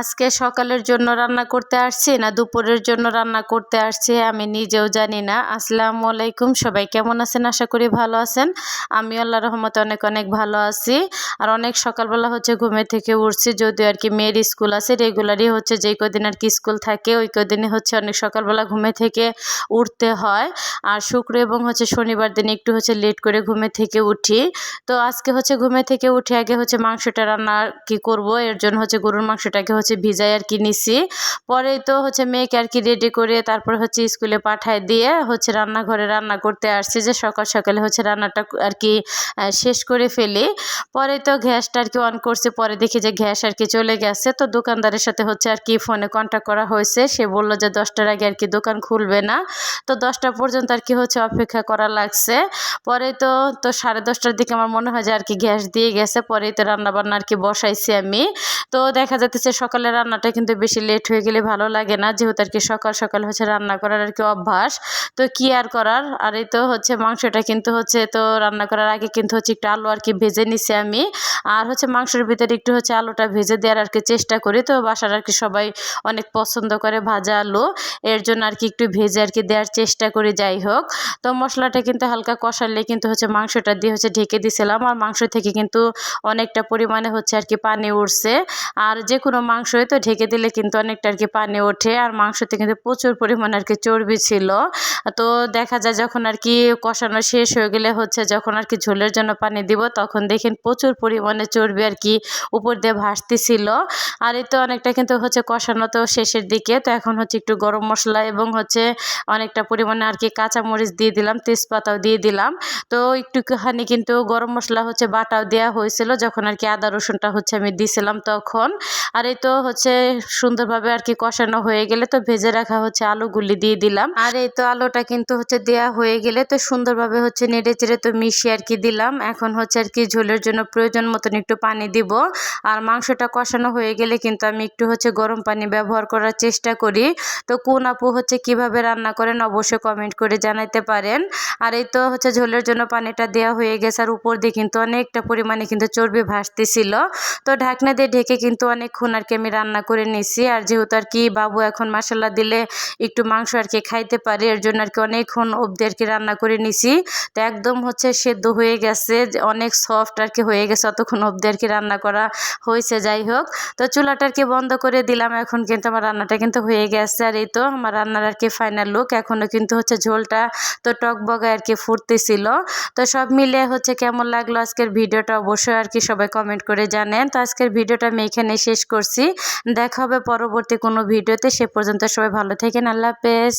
আজকে সকালের জন্য রান্না করতে আসছি না, দুপুরের জন্য রান্না করতে আসছি আমি নিজেও জানি না। আসসালামু আলাইকুম, সবাই কেমন আছেন? আশা করি ভালো আছেন। আমি আল্লাহ রহমতে অনেক অনেক ভালো আছি। আর অনেক সকালবেলা হচ্ছে ঘুমে থেকে উঠছি, যদিও আর কি মেয়ের স্কুল আছে রেগুলারই হচ্ছে যেই কদিন আর কি স্কুল থাকে, ওই কদিনে হচ্ছে অনেক সকালবেলা ঘুমে থেকে উঠতে হয়। আর শুক্র এবং হচ্ছে শনিবার দিন একটু হচ্ছে লেট করে ঘুমে থেকে উঠি। তো আজকে হচ্ছে ঘুমে থেকে উঠে আগে হচ্ছে মাংসটা রান্না কি করব, এর জন্য হচ্ছে গরুর মাংসটাকে হচ্ছে ভিজাই আর কি নিছি। পরে তো হচ্ছে মেয়েকে আর কি রেডি করে তারপর হচ্ছে স্কুলে পাঠায় দিয়ে হচ্ছে রান্নাঘরে রান্না করতে আসছি যে সকাল সকালে হচ্ছে রান্নাটা আর কি শেষ করে ফেলি। পরে তো গ্যাসটা আর কি অন করছে, পরে দেখি যে গ্যাস আর কি চলে গেছে। তো দোকানদারের সাথে হচ্ছে আর কি ফোনে কন্ট্যাক্ট করা হয়েছে। সে বলল যে দশটার আগে আর কি দোকান খুলবে না। তো দশটা পর্যন্ত আর কি হচ্ছে অপেক্ষা করা লাগছে। পরে তো তো সাড়ে দশটার দিকে আমার মনে হয় যে আর কি গ্যাস দিয়ে গেছে। পরে তো রান্নাবান্না আর কি বসাইছি আমি। তো দেখা যাচ্ছে সকালে রান্নাটা কিন্তু বেশি লেট হয়ে গেলে ভালো লাগে না। যেহেতু আর কি সকাল সকাল হচ্ছে রান্না করার আর কি অভ্যাস, তো কি আর করার? আর এই তো হচ্ছে মাংসটা কিন্তু হচ্ছে তো রান্না করার আগে কিন্তু হচ্ছে একটু আলু আর কি ভেজে নিছি আমি। আর হচ্ছে মাংসের ভিতরে একটু হচ্ছে আলুটা ভেজে দেওয়ার আর কি চেষ্টা করি। তো বাসার আর কি সবাই অনেক পছন্দ করে ভাজা আলু। এর জন্য আর কি একটু ভেজে আর কি দেওয়ার চেষ্টা করি, যাই হোক। তো মশলাটা কিন্তু হালকা কষালে কিন্তু হচ্ছে মাংসটা দিয়ে হচ্ছে ঢেকে দিছিলাম। আর মাংস থেকে কিন্তু অনেকটা পরিমাণে হচ্ছে আর কি পানি উঠছে। আর যে কোনো মাংসই তো ঢেকে দিলে কিন্তু অনেকটা আর কি পানি ওঠে, আর মাংসতে কিন্তু প্রচুর পরিমাণে আর কি চর্বি ছিল। তো দেখা যায় যখন আর কি কষানো শেষ হয়ে গেলে হচ্ছে যখন আর কি ঝোলের জন্য পানি দিব, তখন দেখেন প্রচুর পরিমাণে চর্বি আর কি উপর দিয়ে ভাসতেছিল। আর এই তো অনেকটা কিন্তু হচ্ছে কষানো তো শেষের দিকে, তো এখন হচ্ছে একটু গরম মশলা এবং হচ্ছে অনেকটা পরিমাণে আর কি কাঁচামরিচ দিয়ে দিলাম, তেজপাতাও দিয়ে দিলাম। তো একটুখানি কিন্তু গরম মশলা হচ্ছে বাটাও দেওয়া হয়েছিল, যখন আর কি আদা রসুনটা হচ্ছে আমি দিছিলাম তখন। আর এই তো হচ্ছে সুন্দরভাবে আর কি কষানো হয়ে গেলে তো ভেজে রাখা হচ্ছে আলুগুলি দিয়ে দিলাম। আর এই তো আলুটা কিন্তু হচ্ছে দেয়া হয়ে গেলে তো সুন্দরভাবে হচ্ছে নেড়ে চেড়ে তো মিশিয়ে আর কি দিলাম। এখন হচ্ছে আর কি ঝোলের জন্য প্রয়োজন মতন একটু পানি দিব। আর মাংসটা কষানো হয়ে গেলে কিন্তু আমি একটু হচ্ছে গরম পানি ব্যবহার করার চেষ্টা করি। তো কোন আপু হচ্ছে কীভাবে রান্না করেন অবশ্যই কমেন্ট করে জানাইতে পারেন। আর এই তো হচ্ছে ঝোলের জন্য পানিটা দেওয়া হয়ে গেছে। আর উপর দিয়ে কিন্তু অনেকটা পরিমাণে কিন্তু চর্বি ভাসতেছিল। তো ঢাকনা দিয়ে ঢেকে কিন্তু অনেকক্ষণ আর কি আমি রান্না করে নিছি আর যেহেতু আর কি বাবু এখন মশলা দিলে একটু মাংস আর কি খাইতে পারে এর জন্য আর কি অনেকক্ষণ অবধি আর কি রান্না করে নিছি তো একদম হচ্ছে সেদ্ধ হয়ে গেছে অনেক সফট আর কি হয়ে গেছে অতক্ষণ অবধি আর কি রান্না করা হয়েছে যাই হোক তো চুলাটা আর কি বন্ধ করে দিলাম এখন কিন্তু আমার রান্নাটা কিন্তু হয়ে গেছে আর এই তো আমার রান্নার আর কি ফাইনাল লুক এখনও কিন্তু হচ্ছে ঝোলটা তো টক বগায় আর কি ফুটতেছিল তো সব মিলে হচ্ছে কেমন লাগল আজকের ভিডিওটা অবশ্যই আর কি সবাই কমেন্ট করে জানেন তো আজকের ভিডিওটা আমি এখানে শেষ করছি দেখা হবে পরবর্তী কোনো ভিডিওতে সে পর্যন্ত সবাই ভালো থাকেন আল্লাহ হাফেজ।